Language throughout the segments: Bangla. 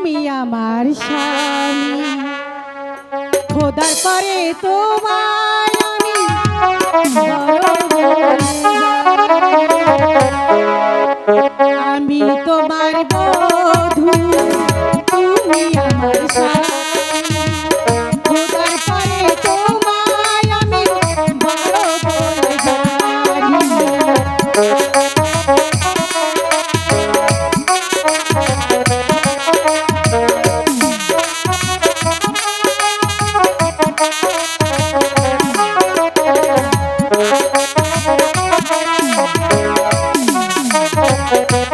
তুমি আমার স্বামী। খোদার পরে তোমার আমি আমি তোমার বধূ তুমি আমার স্বামী। Thank you.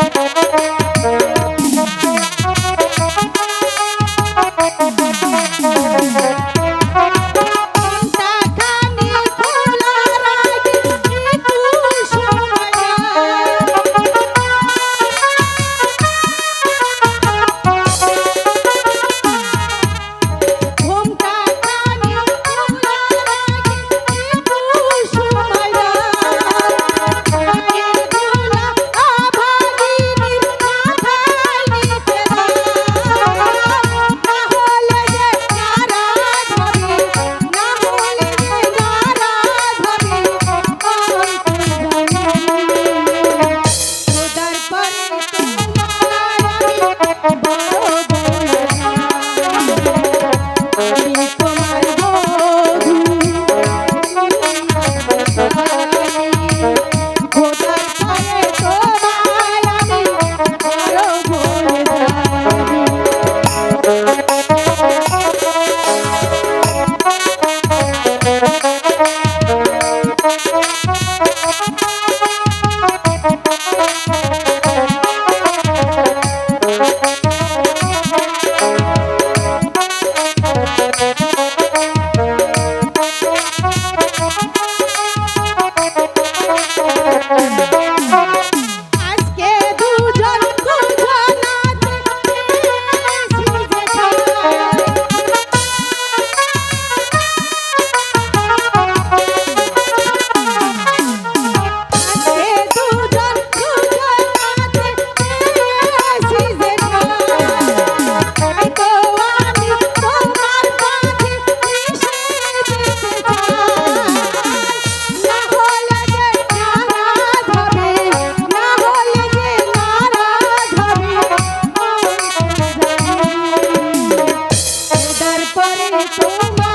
পরে তোমায়।